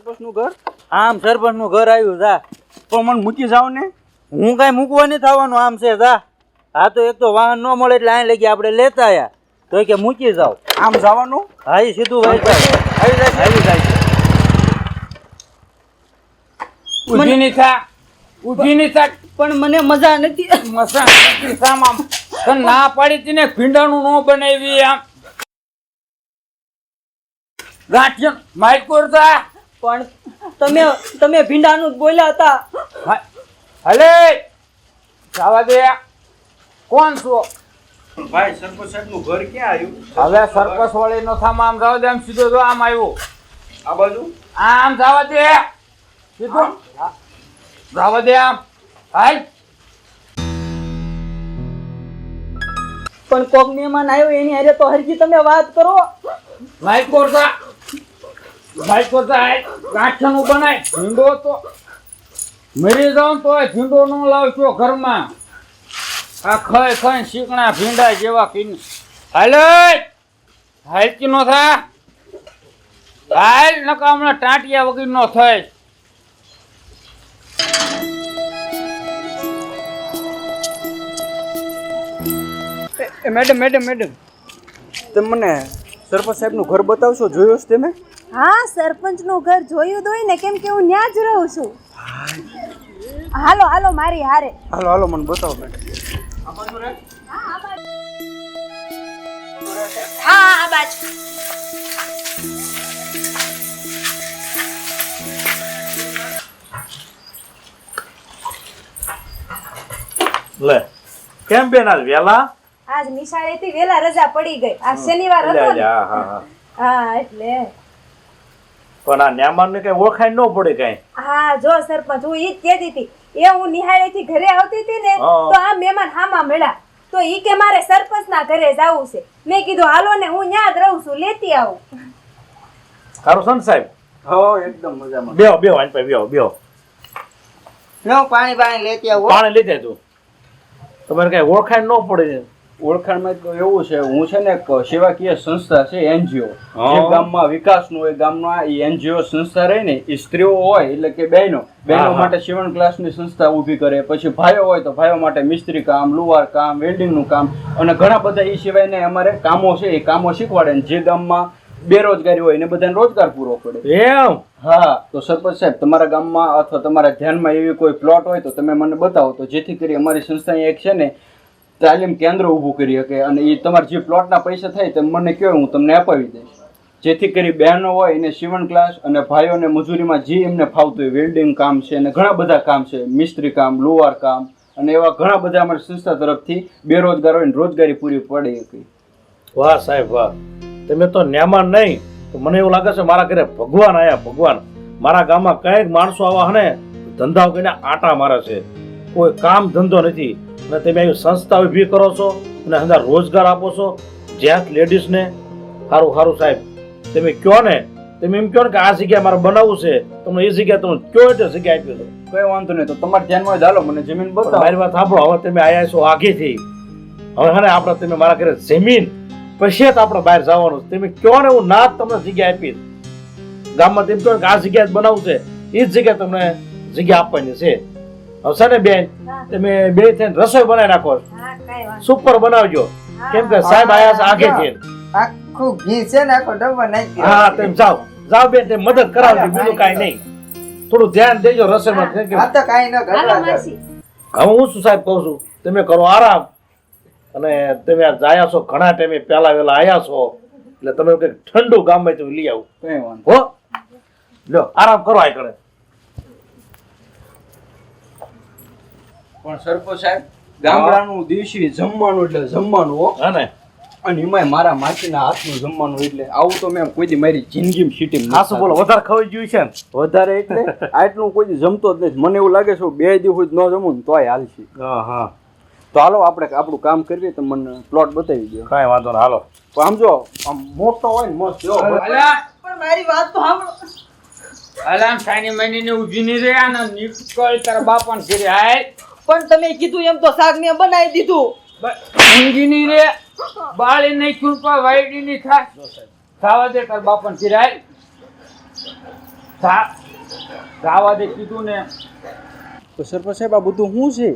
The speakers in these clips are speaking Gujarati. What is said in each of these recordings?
સરપંચનું ઘર? આમ સરપંચનું ઘર આવ્યું જા. પણ મને મૂકી જાવ ને. હું કાંઈ મૂકવા નહીં થવાનું આમ છે જા. હા તો એક તો વાહન ન મળે એટલે અહીં લગી આપણે લેતા આવ્યા તો કે મૂકી જાવ. આમ જવાનું? હા સીધું જાય આવી જાય આવી જાય. ઊભી ની થા. ઊભી ની થા. પણ મને મજા નથી. ના પાડી તી ને ભીંડાનું નો બનાવી આમ. ગાંઠિયો માઇક કરતા પણ તમે તમે ભીંડાનું જ બોલ્યા હતા. હલે! જવા દે. કોણ છો? ભાઈ સરપંચ સાહેબનું ઘર ક્યાં આવ્યું? હવે સરકસ વાળી નો થામ આમ જવા દે આમ સીધો જો આમ આવ્યો. આ બાજુ? આમ જવા દે. સીધો. જવા દે આમ. હાલ. પણ કોક મહેમાન આવ્યો એની હારે તો હરજી તમે વાત કરો. માઇક કરતા કરતા હાલ ગાંઠિયાનું બનાય. ભીંડો તો મરી જાઉં તો ભીંડો ન લાવશો ઘરમાં. આ ખય ખય શીકણા ભીંડા જેવા કીને હાલ! હાલ કી નો થા? હાલ નકા હમણાં ટાંટિયા વગર નો થાય. Madam madam madam. તમે મને સરપંચ સાહેબનું ઘર બતાવશો? જોયો છે તમે? હા સરપંચનું ઘર જોયું દોય ને કેમ કે હું ત્યાં જ રહું છું. હાલો હાલો મારી હારે. હાલો હાલો મને બતાવો મેડમ હા આ બાજુ. લે કેમ બેન આજ વેલા? આજ નિશાળેથી વેલા રજા પડી ગઈ. આ શનિવાર હતો ને. હા હા હા. હા એટલે. પણ આ ન્યામાન ને કઈ ઓળખાય ન પડે કઈ. હા જો સરપંચ હું ઈ જ કહેતી હતી. એ હું નિહાળેથી ઘરે આવતી હતી ને તો આ મહેમાન હામાં મળ્યા. તો ઈ કે મારે સરપંચના ઘરે જવું છે. મેં કીધું હાલો ને હું ન્યા જ રહું છું લેતી આવું. તારું સંત સાહેબ? હો એકદમ મજામાં. બેહો બેહો આની પાસે બેહો બેહો. લો પાણી પાણી લેતી આવો પાણી લીધે તું. તમારે કઈ ઓળખાય ન પડે. ઓળખાણમાં એવું છે હું છે ને એક સેવાકીય સંસ્થા છે એનજીઓ. જે ગામમાં વિકાસનું હોય ગામમાં એ એનજીઓ સંસ્થા રહી ને એ સ્ત્રીઓ હોય એટલે કે બહેનો. બહેનો. માટે સીવણ ક્લાસની સંસ્થા ઊભી કરે પછી ભાઈઓ હોય તો ભાઈઓ માટે મિસ્ત્રી કામ લુવાર કામ વેલ્ડિંગનું કામ અને ઘણા બધા એ સિવાયને અમારે કામો છે એ કામો શીખવાડે ને જે ગામમાં બેરોજગારી હોય એને બધાને રોજગાર પૂરો પડે. એમ? હા તો સરપંચ સાહેબ તમારા ગામમાં અથવા તમારા ધ્યાનમાં એવી કોઈ પ્લોટ હોય તો તમે મને બતાવો તો જેથી કરી અમારી સંસ્થા એક છે ને તાલીમ કેન્દ્ર ઊભું કરી શકે અને એ તમારા જે પ્લોટના પૈસા થાય તે મને કહો, હું તમને અપાવી દઈશ. જેથી કરી બહેનો હોય, એને સીવણ ક્લાસ અને ભાઈઓને મજૂરીમાં જે એમને ફાવતું હોય વેલ્ડિંગ કામ છે અને ઘણા બધા કામ છે, મિસ્ત્રી કામ, લુવાર કામ અને એવા ઘણા બધા અમારી સંસ્થા તરફથી બેરોજગારોને રોજગારી પૂરી પડી હતી વાહ સાહેબ, વાહ. તમે તો ન્યામાં નહીં, તો મને એવું લાગે છે મારા ઘરે ભગવાન આયા, ભગવાન. મારા ગામમાં કંઈક માણસો આવા હને ધંધાઓ કરીને આટા મારે છે. કોઈ કામ ધંધો નથી. અને તમે આવી સંસ્થા ઊભી કરો છો અને અંદર રોજગાર આપો છો. જ્યાં લેડીઝને સારું સારું સાહેબ તમે કહો ને તમે એમ કહો ને કે આ જગ્યા મારે બનાવવું છે. તમને એ જગ્યા તમે કયો એટલે જગ્યા આપી દો કઈ વાંધો નહીં તો તમારે ધ્યાનમાં ચાલો મને જમીન બતાવો. મારી વાત સાંભળો હવે તમે આયા છો આગેથી. હવે હા આપણે તમે મારા ઘરે જમીન પછી જ આપણે બહાર જવાનું. તમે કહો ને હું ના જ તમને જગ્યા આપીશ. ગામમાં તેમ કહો કે આ જગ્યા બનાવવું છે. એ જ જગ્યા તમને જગ્યા આપવાની છે. હવે છે ને બેન તમે બે થઈને રસોઈ બનાવી નાખો હા કઈ વાંધો સુપર બનાવજો. કેમ કે સાહેબ આયા છે આગેથી આખું ઘી છે ને આખો ડબ્બો નાખી હા તમે જાઓ. જાઓ બેન તમે મદદ કરાવજો બીજું કાંઈ નહીં. થોડું ધ્યાન દેજો રસોઈમાં કે આ તો કાંઈ ન હવે હું શું સાહેબ કહું છું? તમે કરો આરામ. અને તમે આ જાયા છો ઘણા ટાઈમે પહેલા વેલા આયા છો. એટલે તમે કંઈક ઠંડુ ગામમાં તમે લઈ આવું. કઈ વાંધો હો? લ્યો આરામ કરો આ કણે પણ સરપંચ સાહેબ ગામડાનું દિવસી જમવાનું એટલે જમવાનું હો. હા ને. અને એમાં મારા માટીના હાથનું જમવાનું એટલે આવું તો મેં કોઈ દી મારી જિંદગીમાં સીટી હા બોલો વધારે ખવાઈ ગયું છે ને? વધારે એટલે આટલું કોઈ જમતો જ નથી. મને એવું લાગે છે બે દિવસ ન જમું ને તોય હાલશી. હા હા. તો હાલો આપણે આપણું કામ કરીએ તો મને પ્લોટ બતાવી દો કાંઈ વાંધો ના હાલો. તો આમ જો આમ મોટો હોય ને મસ્ત જો પણ મારી વાત તો સાંભળો. અલામ સાની મની ને ઊભી નહીં રહ્યા ને નીકળ તારા બાપાને ઘરે હાલ પણ તમે કીધું એમ તો શાક મેં બનાવી દીધું. ઊંઘી રે બાળી નહીં કૃપા વાયડી નહીં થાય. ખાવા દે તાર બાપન ઘરે ખાવા દે કીધું ને તો સરપંચ સાહેબ આ બધું શું છે?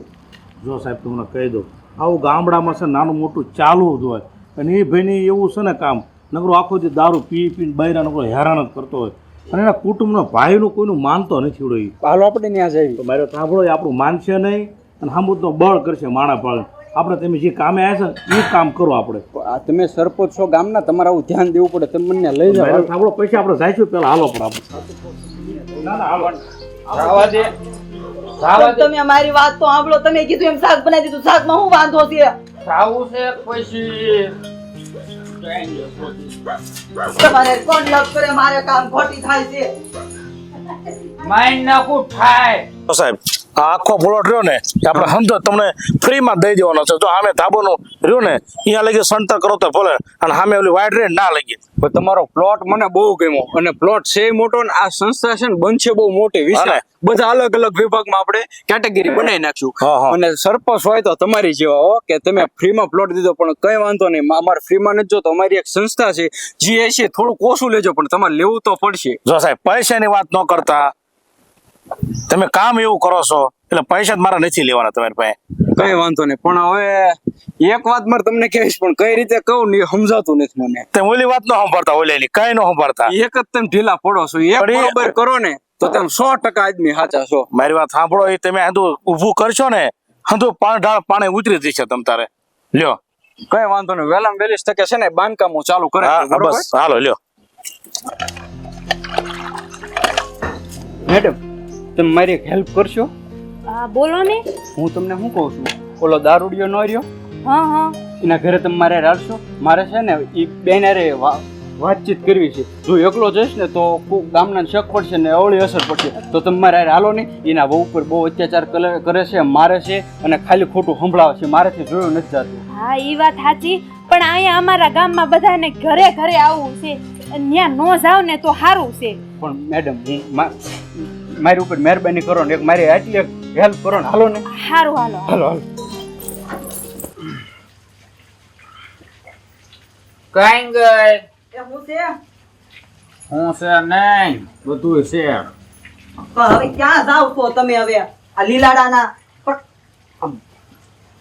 જો સાહેબ તમને કહી દઉં. આવું ગામડામાં છે નાનું મોટું ચાલુ જ હોય. અને એ ભાઈને એવું છે ને કામ નકરો આખો જે દારૂ પી પીને બૈરા નકરો હેરાન જ કરતો હોય. અને એના કુટુંબના ભાઈનું કોઈનું માનતો નથી ઉડો હાલો આપણે ત્યાં જઈએ. મારો મારે સાંભળો એ આપણું માનશે નહીં. અને હમુદનો બળ કરશે માણા બળ આપણે તમે જે કામે આવ્યા છે ને એ કામ કરો આપણે. આ તમે સરપંચ છો ગામના તમારે આવું ધ્યાન દેવું પડે. તમે મને લઈ જાઓ. આપણો પૈસા આપણે જઈશું પેલા હાલો પણ આપણે. ના ના હાલો. દે તમે મારી વાત તો સાંભળો. તમે કીધું એમ શાક બનાવી દીધું. શાકમાં હું વાંધો છે? જાવું છે પછી તમારે કોણ લગ કરે? મારે કામ ખોટી થાય છે. માઇન્ડ નાખું થાય. તો સાહેબ આ આખો પ્લોટ રહ્યો ને આપણે સમજો તમને ફ્રીમાં દઈ દેવાનો છે. જો સામે ધાબોનું રહ્યું ને અહીંયા લગી સંતર કરો તો ભલે અને સામે ઓલી વાઇડ રેડ ના લગી તમારો પ્લોટ મને બહુ ગમ્યો. અને પ્લોટ છે મોટો ને આ સંસ્થા છે ને બનશે બહુ મોટી. વિશાળ બધા અલગ અલગ વિભાગમાં આપણે કેટેગરી બનાવી નાખશું. અને સરપંચ હોય તો તમારી જેવા હો કે તમે ફ્રીમાં પ્લોટ દીધો પણ કઈ વાંધો નહીં. અમારે ફ્રીમાં નથી જોતો. અમારી એક સંસ્થા છે. જે છે થોડુંક ઓછું લેજો પણ તમારે લેવું તો પડશે. જો સાહેબ પૈસાની વાત ન કરતા તમે કામ એવું કરો છો એટલે પૈસા મારા નથી લેવાના તમારી પાસે. કઈ વાંધો નહીં પણ હવે એક વાત મારે તમને કહીશ પણ કઈ રીતે કહું ને સમજાતું નથી મને. તમે ઓલી વાત ન સાંભળતા ઓલેની કઈ નો સાંભળતા. એક જ તમે ઢીલા પડો છો એક બરોબર કરો ને તો તમે સો ટકા આદમી સાચા છો. મારી વાત સાંભળો એ તમે હંધું ઊભું કરશો ને હંધું પાણી ઢાળ પાણી ઉતરી જશે તમ તારે. લ્યો. કઈ વાંધો નહીં વેલામ વેલીસ તકે છે ને બાંધકામ ચાલુ કરે બસ હાલો લ્યો. મેડમ તમે મારી એક હેલ્પ કરશો? બોલો ને. હું તમને શું કહું છું? ઓલો દારૂડિયો નો રહ્યો? હા હા. એના ઘરે તમે મારે રાખશો? મારે છે ને એ બેન વા- વાતચીત કરવી છે. જો એકલો જઈશ ને તો ખૂબ ગામના શક પડશે ને અવળી અસર પડશે. તો તમે મારે હાલો નહીં એના વહુ ઉપર બહુ અત્યાચાર કરે- છે મારે છે અને ખાલી ખોટું સંભળાવે છે. મારેથી જોયું નથી જતું. હા એ વાત સાચી. પણ અહીંયા અમારા ગામમાં બધાને ઘરે ઘરે આવવું છે. ત્યાં ન જાવ ને તો સારું છે. પણ મેડમ હું મારી ઉપર મહેરબાની કરો ને એક મારી આટલી એક હેલ્પ કરો ને. હાલો ને. સારું હાલો. હાલો હાલો. કઈ ગઈ. હું છે? હું છે નહીં બધું છે. હવે ક્યાં જાવ છો તમે હવે? આ લીલાડાના પણ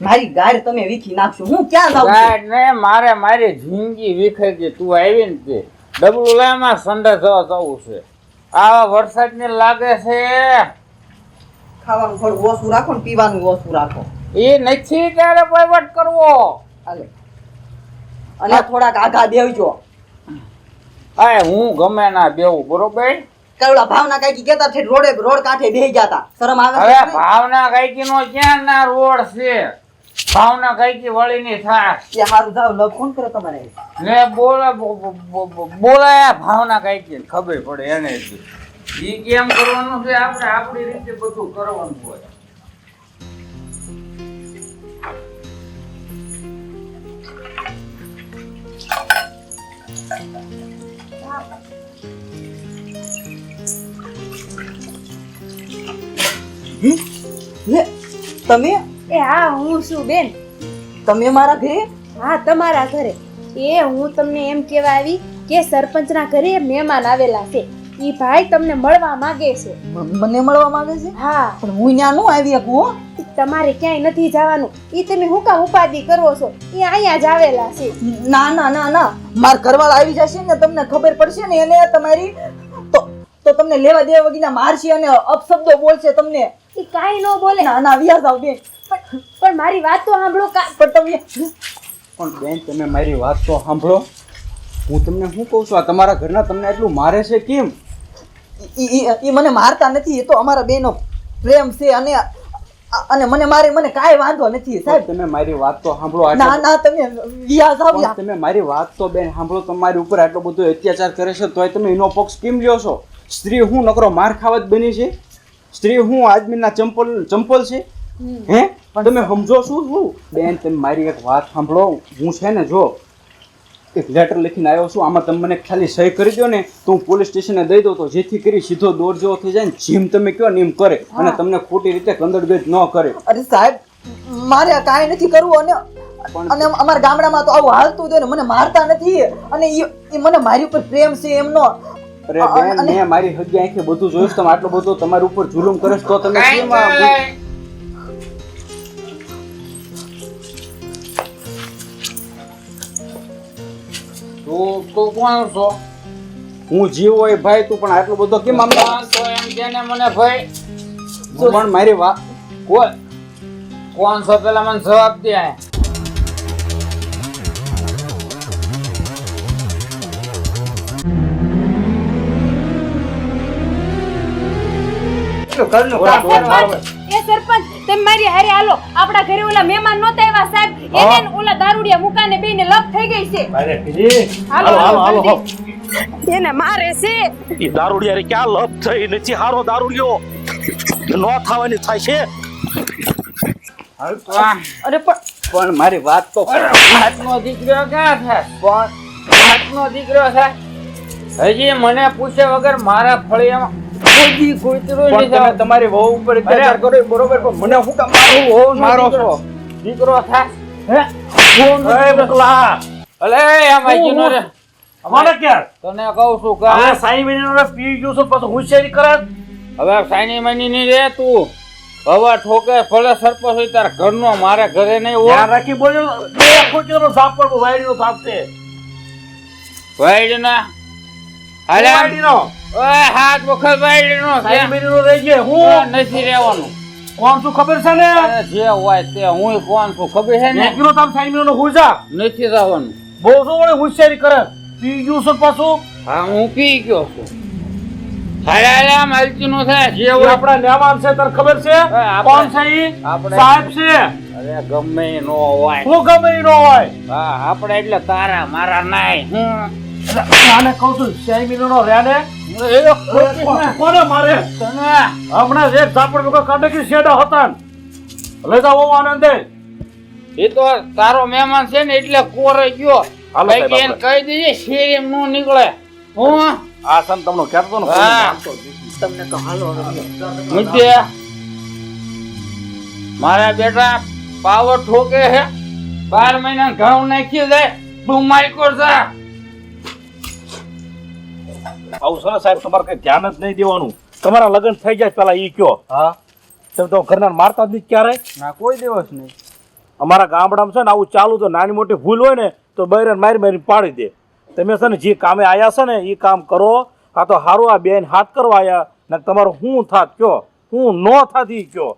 મારી ગાડી તમે વીખી નાખશો. હું ક્યાં જાઉં છું? ને મારે મારી જિંદગી વિખાઈ ગઈ તું આવી ને તે ડબલું લાયમાં સંડે જવા જવું છે. આવા વરસાદની લાગે છે. ખાવાનું થોડું ઓછું રાખો ને પીવાનું ઓછું રાખો. એ નથી ત્યારે વહીવટ કરવો. હાલે. અને થોડાક આઘા દેવજો. અરે હું ગમે ના બેવું બરોબર? કેવડા ભાવના કાંઈક કેતા છે રોડે રોડ કાંઠે બેહી જતા શરમ આવે હવે ભાવના કઈકી નો ક્યાં ના રોડ છે? ભાવના કઈકી વળી ની થાય. એ હારું લવ કોણ કરે તમારે? ને બોલે બોલાયા ભાવના કઈકી ખબર પડે એને ઈ કેમ કરવાનું છે? આપણે આપણી રીતે બધું કરવાનું હોય. તમે? એ હા હું છું બેન. તમે મારા ઘરે? હા તમારા ઘરે. એ હું તમને એમ કહેવા આવી કે સરપંચના ઘરે મહેમાન આવેલા છે. ઈ ભાઈ તમને મળવા માંગે છે. મને મળવા માંગે છે? હા. પણ હું ત્યાં નો આવી શકું હો. તમારે ક્યાંય નથી જવાનું. ઈ તમે હું કામ ઉપાધિ કરો છો. એ અહીંયા જ આવેલા છે. ના ના ના ના. માર ઘરવાળા આવી જશે ને તમને ખબર પડશે ને એને તમારી તો તો તમને લેવા દેવા વગીના મારશે અને અપશબ્દો બોલશે તમને. ઈ કાંઈ ન બોલે. ના ના વ્યાસ આવ બેન. પણ મારી વાત તો સાંભળો પણ તમે પણ બેન તમે મારી વાત તો સાંભળો. હું તમને શું કહું છું? આ તમારા ઘરના તમને એટલું મારે છે કેમ? ઈ- ઈ ઈ મને મારતા નથી એ તો અમારા બેનો પ્રેમ છે અને અને મને મારે મને કાંઈ વાંધો નથી સાહેબ. તમે મારી વાત તો સાંભળો ના ના તમે વ્યાજ આવ્યા તમે મારી વાત તો બેન સાંભળો તમારી ઉપર આટલો બધો અત્યાચાર કરે છે તોય તમે એનો પક્ષ કેમ લ્યો છો? સ્ત્રી હું નકરો માર ખાવા જ બની છે? સ્ત્રી હું આદમીના ચંપલ ચંપલ છે? હે? તમે સમજો શું શું બેન તમે મારી એક વાત સાંભળો. હું છે ને જો એક લેટર લખીને આવ્યો છું. આમાં તમે મને ખાલી સહી કરી દો ને તો હું પોલીસ સ્ટેશને દઈ દઉં તો જેથી કરી સીધો દોર જેવો થઈ જાય ને જેમ તમે કહો ને એમ કરે. અને તમને ખોટી રીતે કંદડગજ ન કરે. અરે સાહેબ મારે આ કાંઈ નથી કરવું અને અને અમારા ગામડામાં તો આવું હાલતું હોય ને મને મારતા નથી. અને ઈ ઈ મને મારી ઉપર પ્રેમ છે એમનો. અરે બેન અને- મેં મારી હગી આંખે બધું જોયું તમે આટલું બધું તમારી ઉપર જુલુમ કરે તો તમે તું તું કોણ છો? હું જીવ હોય ભાઈ તું પણ આટલો બધો કેમ આમ કોણ છો એમ કે ને મને ભાઈ? પણ મારી વાત કોણ કોણ છો પેલા મને જવાબ દે એ સરપંચ તમે મારી હારે હાલો આપણા ઘરે ઓલા મહેમાન નહોતા આવ્યા સાહેબ. એને ઓલા દારૂડિયા મુકાને બેને લપ થઈ ગઈ છે. અરે હાલો, હાલો હાલો એને મારે છે. ઈ દારૂડિયારે ક્યાં લપ થઈ નથી હારો દારૂડિયો? નો થવાની થાય છે. અરે પણ અરે પણ પણ મારી વાત તો હાથનો દીકરો ક્યાં છે? પણ હાથનો દીકરો છે? હજી મને પૂછે વગર મારા ફળિયામાં કોઈ દી નહીં તમે તમારી વહુ ઉપર અત્યાચાર કરો બરોબર પણ મને શું કામ મારો? વહુ મારો છો દીકરો થા. હે? ફોન એ બકલા અલે આ માઈજી નો રે. અમારે ક્યાં તને કહું છું કે હવે સાઈ મહિનાનો પી ગયો છું પછી હોશિયારી કરે? હવે સાઈની મની ની રે તું. હવે ઠોકે ફળે સરપસ હોય તાર ઘરનો મારે ઘરે નહીં હોય. રાખી બોલ્યો બે ખોટીનો સાપ પર વાયડીનો સાપ છે વાઈડ ના હાલે. વાયડીનો? ઓય હાથ વખત રહી હું? નથી રહેવાનું. કોણ શું ખબર છે ને? જે હોય તે હું કોણ છું ખબર છે ને? તામ નથી રહેવાનું. બહુ શું વળી હોશિયારી કરે? પી ગયું છે પાછું? હા હું પી ગયો છું. હાલે હાલે આમ નો થાય જે આપણા મહેમાન છે તને ખબર છે? કોણ છે ઈ? સાહેબ છે. અરે ગમે નો હોય. હું ગમે નો હોય? હા આપણે એટલે તારા મારા નાય. હું આને કહું છું સાઈ મહિનાનો રેને? કોને મારે? તને હમણાં જ એક ઝાપડ ભેગો કાઢે કે શેડા હતા. લઈ જાઓ આનંદે. એ તો તારો મહેમાન છે ને એટલે કોરે ગયો. હાલો કે એને કહી દેજે શેરી નો નીકળે. હું? આ સન તમને કહેતો ને તમને તો હાલો હવે. મુદ્દે. મારા બેટા પાવર ઠોકે છે. બાર મહિના ઘઉં નાખી દે તું માઈકો જા આવું છે ને સાહેબ તમારે કઈ ધ્યાન જ નહીં દેવાનું. તમારા લગ્ન થઈ જાય પેલા ઈ કયો. હા. તમે તો ઘરના મારતા જ નહીં ક્યારે ના કોઈ દિવસ નહીં. અમારા ગામડામાં છે ને આવું ચાલુ તો નાની મોટી ભૂલ હોય ને તો બૈરન મારી મારી પાડી દે. તમે છે ને જે કામે આવ્યા છે ને એ કામ કરો. આ તો હારું આ બેન હાથ કરવા આવ્યા ને તમારું હું થાત કયો? હું નો થાતી કયો?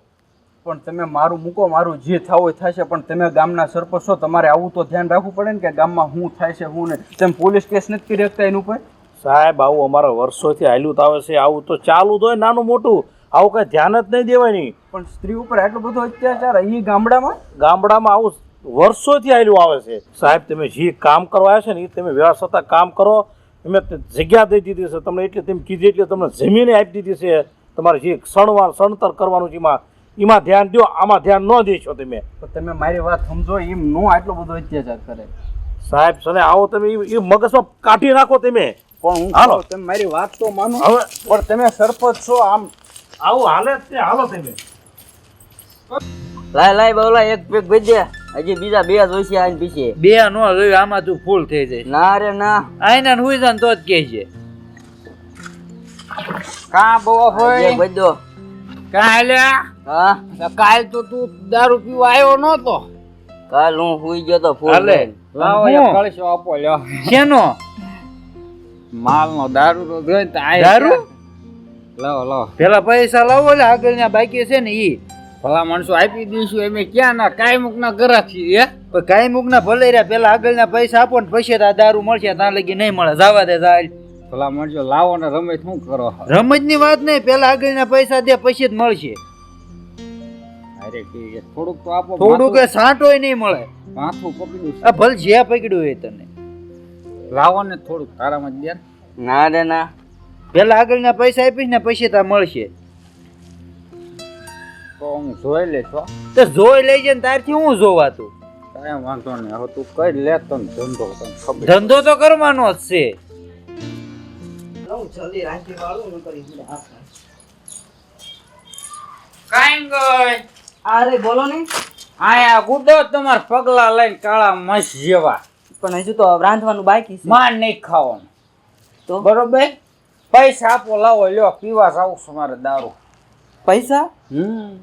પણ તમે મારું મૂકો મારું જે થવું હોય થશે. પણ તમે ગામના સરપંચ છો તમારે આવું તો ધ્યાન રાખવું પડે ને કે ગામમાં શું થાય છે શું નહીં. તમે પોલીસ કેસ નથી કરી શકતા એનું ઉપર? સાહેબ આવું અમારા વર્ષોથી હાલ્યું તો આવે છે આવું તો ચાલુ તો નાનું મોટું. આવું કઈ ધ્યાન જ નહીં દેવાની પણ સ્ત્રી ઉપર આટલો બધો અત્યાચાર એ ગામડામાં? ગામડામાં આવું વર્ષોથી આવેલું આવે છે. સાહેબ તમે જે કામ કરવા આવ્યા છે ને એ તમે વ્યવસ્થિત કામ કરો. તમે જગ્યા દઈ દીધી છે તમને એટલે તમે કીધી એટલે તમને જમીને આપી દીધી છે. તમારે જે સણવા સણતર કરવાનું છે એમાં એમાં ધ્યાન દો આમાં ધ્યાન ન દેશો તમે. તમે મારી વાત સમજો એમ નો આટલો બધો અત્યાચાર કરે. સાહેબ સને આવો તમે એ ઈ મગજમાં કાઢી નાખો તમે. પણ હું હાલો. તમે મારી વાત તો માનો હવે પણ તમે સરપંચ છો આમ આવું હાલે તે હાલો તમે. લાય લાય બોલા એક પેક ભેજે હજી બીજા બે જોઈશે આઈને પીછે. બે નો જોયું આમાં તું ફૂલ થઈ જાય ના રે ના. આઈને હુઈ જાય ને તો જ કહે છે. કા બહુ હોય? ભેજો કા હાલ્યા હા? કાલ તો તું દારૂ પીવા આવ્યો નતો કાલ હું હુઈ ગયો તો ફૂલ લઈને. લાવો? કળશો આપો લ્યો. શેનો? માલ નો દારૂ તો જોઈ તો દારૂ? લાવો લાવો. પેલા પૈસા લાવો એટલે આગળના બાકી છે ને ઈ. ભલા માણસો આપી દઈશું એમ ક્યાં ના કાંઈ મુક ના ગરાક છીએ હે? પણ કાંઈ મૂકના ભલે રહ્યા પેલા આગળના પૈસા આપો ને પછી તો આ દારૂ મળશે ત્યાં લગી નહીં મળે જવા દે જાય ભલા માણસો લાવો ને રમે શું કરો? રમતની વાત નહીં પેલા આગળના પૈસા દે પછી જ મળશે. અરે ઠીક થોડુંક તો આપો થોડું કે સાંટોય નહીં મળે. માથું પકડ્યું આ ભલ જ્યાં પકડ્યું હોય તને. લાવો ને થોડુંક તારામાં જ દે ના રે ના. પેલા આગળના પૈસા આપીશ ને પૈસા તાર મળશે. તો હું જોઈ લેશો તો જોઈ લઈ જાય ને તારથી હું જોવાતું? કાંઈ વાંધો નહીં હવે તું કઈ લે તને ધંધો તને ખબર. ધંધો તો કરવાનો જ છે. કાંઈ ગઈ અરે બોલો ને. આયા ગુડો તમાર પગલા લઈને કાળા મસ જેવા. પણ હજુ તો રાંધવાનું બાકી છે. માર નહીં ખાવાનું. તો? બરોબર? પૈસા આપો લાવો લ્યો પીવા જાવ છું મારે દારૂ. પૈસા? હમ.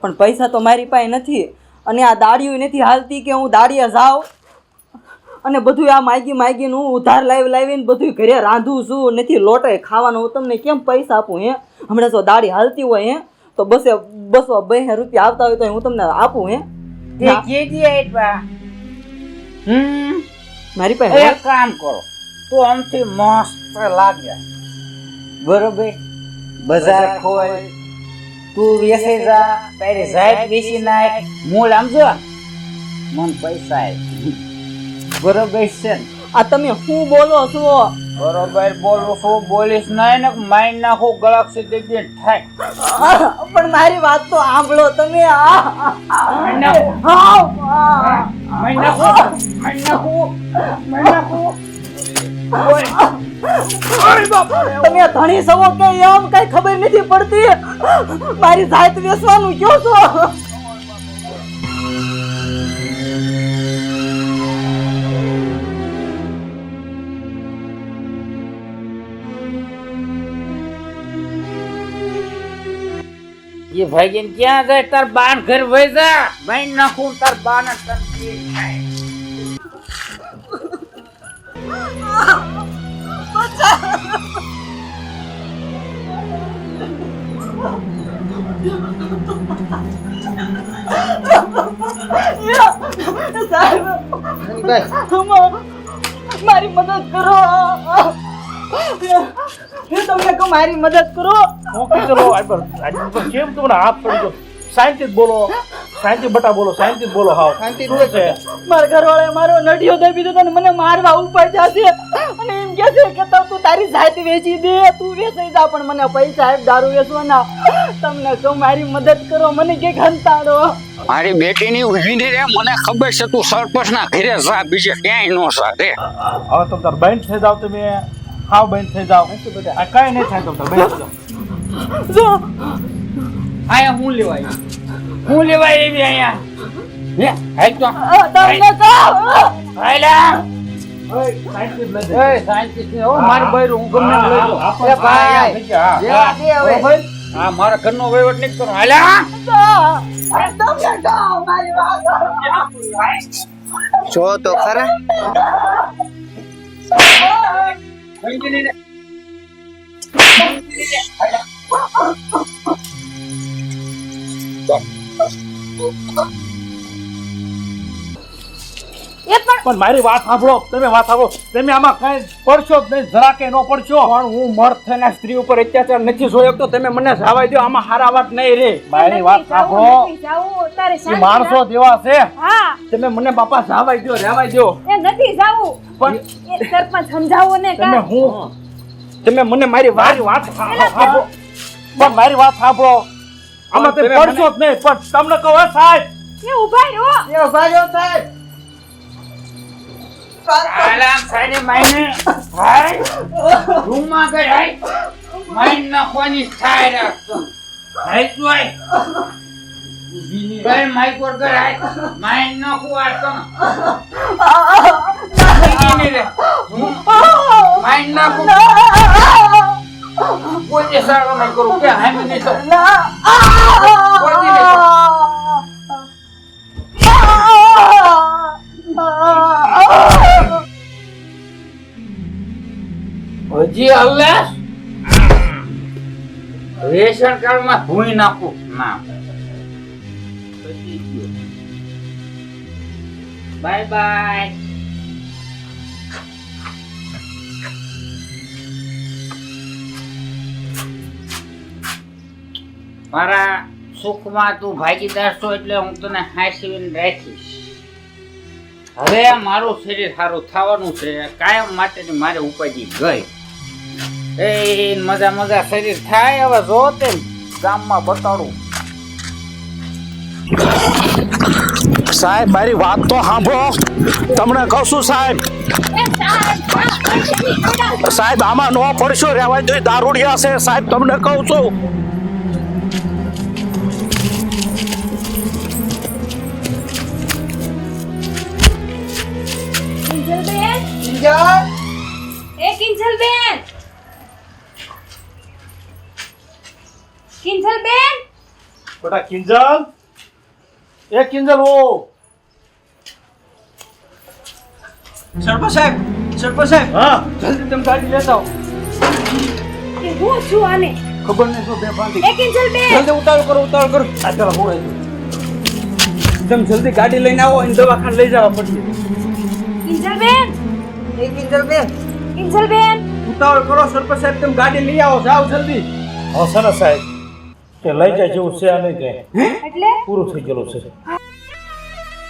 પણ પૈસા તો મારી પાસે નથી. અને આ દાડીઓ નથી હાલતી કે હું દાડિયા જાઉં? અને બધું આ માગી માગીને હું ઉધાર લાવી લાવીને બધું ઘરે રાંધું છું. નથી લોટે ખાવાનું. હું તમને કેમ પૈસા આપું હે? હમણાં જો દાડી હાલતી હોય હે? તો બસે બસો બે રૂપિયા આવતા હોય તો હું તમને આપું હે? તે કેજી આપ્યા હમ. મારી પાસે એક કામ કરો. તું આમથી મસ્ત લાગે. બરોબર? બજાર ખોલ. તું વેસે જા. તારી સાહેબ વેચી નાખ. મૂળ આમ જો મન પૈસા બરોબર છે આ તમે શું બોલો છો? બરોબર બોલું છું બોલીશ નહીં ને માઇન નાખો ગળક સીધી જે થાય પણ મારી વાત તો સાંભળો તમે આ. માઇન્ડ નાખું. માઇન નાખો. માઇન નાખો. માઇન નાખો. તમે ધણી સવો કે એમ કઈ ખબર નથી પડતી? મારી જાત વેસવાનું કયો છો? ये ભાઈગીન ક્યાં જાય તાર બાન ઘર વઈ જા માઇન્ડ નાખું તાર બાન તનકી મારી મદદ કરો હું તમને કહું મારી મદદ કરો. ઓકે કરો? આ પર કેમ તમને હાથ પડી ગયો શાંતિ બોલો. શાંતિ બટા બોલો શાંતિ બોલો હાવ. શું છે? મારા ઘરવાળાએ મારો નડિયો દઈ દીધો તો અને મને મારવા ઉપર જશે. અને એમ કહે છે કે તો તું તારી જાત વેચી દે તું વેચાઈ જા પણ મને પૈસા આપ દારૂ વેચવાના. તમને કહું મારી મદદ કરો મને કે ઘંટાડો મારી બેટીની ઊભી રે મને ખબર છે તું સરપંચના ઘરે જા બીજે ક્યાંય નો જા રે. હવે તો તાર બેન થઈ જાવ તમે હાવ બેન થઈ જાવ આ કઈ નહીં થાય તો બેન થઈ જો. આયા હું લેવાય? હું લેવાય એવી અહીંયા હે હાલ તો. તમને કહું હાલ્યા ઓય, શાંતિ જ લઈ દે. એ શાંતિ થી હો મારી મારા ઘરનો વહીવટ નહીં કરો. હાલ્યા તમને કહું મારી વાત જો તો ખરા એ પણ પણ મારી વાત સાંભળો. તમે વાત સાંભળો. તમે આમાં કઈ પડશો જ નહીં? જરા કે ન પડશો? પણ હું મર્દ થઈને સ્ત્રી ઉપર અત્યાચાર નથી જોયો તો તમે મને જવા દો. આમાં હારા વાત નહીં રે. મારી વાત સાંભળો. એ માણસો જેવા છે. તમે મને બાપા સાવાઈ દો રહેવાય દો. એ નથી જાવું. પણ સરપંચ સમજાવો ને તમે હું તમે મને મારી વાત મારી વાત સાંભળો. પણ મારી વાત સાંભળો. આમાં તમે પડશો જ નહીં? પણ તમને કહો હે સાહેબ. એ ઊભા રહો. હાલ્યા સાઈડે માઈને હાય રૂમમાં ગઈ હાય માઈન નાખવાની થાય. રાખતો હાય હાય ગઈ માઈક પર હાય માઈન નાખું વાળતો ને. માઈન નાખું કોઈ સારો નહીં કરું કે હાય મને તો કોઈ નહીં હજી હલ્લે? રેશન કાર્ડમાં ભૂઈ નાખું. ના. Bye bye. મારા સુખમાં તું ભાગીદાર છો એટલે હું તને હાંસવીને રાખીશ. હવે મારું શરીર સારું થવાનું છે. કાયમ માટેની મારે ઉપાધિ ગઈ. એ મજા મજા શરીર થાય હવે જો તે ગામમાં બતાડું. સાહેબ મારી વાત તો સાંભળો. તમને કહું છું સાહેબ. સાહેબ, સાહેબ આમાં નો પડશો રહેવાય જોઈએ દારૂડિયા છે. સાહેબ તમને કહું છું. કિંજલબેન? એ કિંજલબેન. બેટા કિંજલ? એ કિંજલ ઓ સરપંચ સાહેબ સરપંચ સાહેબ હા. જલ્દી તમે ગાડી લેતા આવો. કે હું છું આને? ખબર નહીં શું બે બાંધી એ કિંજલ બેન. જલ્દી ઉતાવળ કરો ઉતાવળ કરો. આ ચાલો હું આવી તમે જલ્દી ગાડી લઈને આવો અને દવાખાને લઈ જવા પડશે. કિંજલ બેન? એ કિંજલ બેન. કિંજલ બેન? ઉતાવળ કરો સરપંચ સાહેબ તમે ગાડી લઈ આવો. જાઓ જલ્દી. હા સરસ સાહેબ. કે લઈ જાય જેવું છે આ નહીં કઈ એટલે પૂરું થઈ ગયેલું છે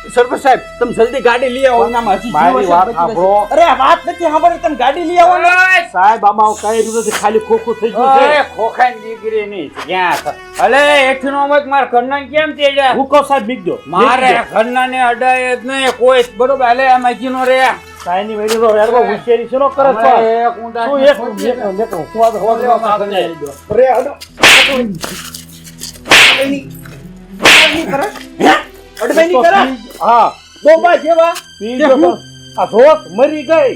સરપંચ સાહેબ તમે જલ્દી ગાડી લઈ આવો એનામાં હજી મારી વાત સાંભળો. અરે વાત નથી સાંભળી તમે ગાડી લઈ આવો ને સાહેબ આમાં કઈ રીતે નથી, ખાલી ખોખું થઈ ગયું છે ખોખાઈ દીકરી ની ક્યાં છે? અલે એઠનો મત માર ઘરના કેમ તેડ્યા હું કહું સાહેબ બીક દો મારે ઘરના ને અડાય જ નહીં કોઈ બરોબર અલે આ મજીનો રે સાયની વેડી તો યાર બહુ હોશિયારી છે નો કરે છો એક ઊંડા તું એક એક એક હું આ હોવા દેવા માં. અરે હડો હા. જેવા. આ મરી ગઈ.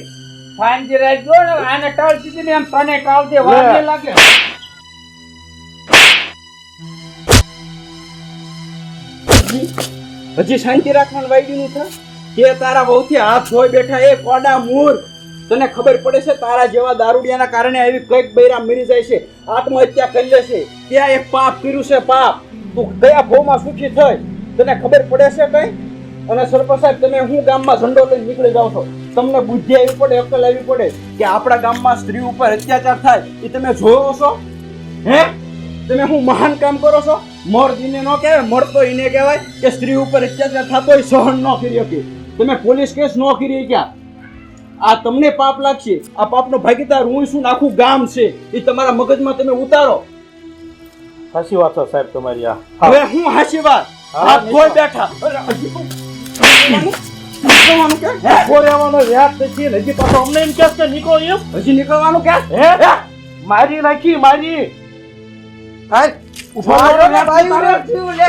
રાખજો ને આને ને એમ તને નહીં લાગે. હજી શાંતિ રાખવાનું વાયડીનું છે કે તારા બહુથી હાથ ધોઈ બેઠા એ કોડા મૂર. તને ખબર પડે છે, તારા જેવા દારૂડિયાના કારણે આવી કંઈક બૈરા મરી જાય છે, આત્મહત્યા કરી લે ત્યાં એક પાપ કર્યું છે પાપ. તું કયા ભોમાં સુખી થઈ? તને ખબર પડે છે કઈ? અને સરપંચ સાહેબ, તમે હું ગામમાં ઝંડો લઈને નીકળી જાવ છો? તમને બુદ્ધિ આવી પડે અકલ આવી પડે કે આપણા ગામમાં સ્ત્રી ઉપર અત્યાચાર થાય, એ તમે જોયો છો? હે? તમે હું મહાન કામ કરો છો? મોર ઈને ન કહેવાય મર્દ તો એને કહેવાય કે સ્ત્રી ઉપર અત્યાચાર થતો હોય સહન ન કરી શકે. તમે પોલીસ કેસ ન કરી ક્યાં આ તમને પાપ લાગશે. આ પાપનો ભાગીદાર હું છું આખું ગામ છે. એ તમારા મગજમાં તમે ઉતારો. સાચી વાત છે સાહેબ તમારી આ. હવે હું હાશી વાત? હા, કોઈ બેઠા. હજી નીકળવાનું? કે? મારી નાખી મારી. ઊભો લે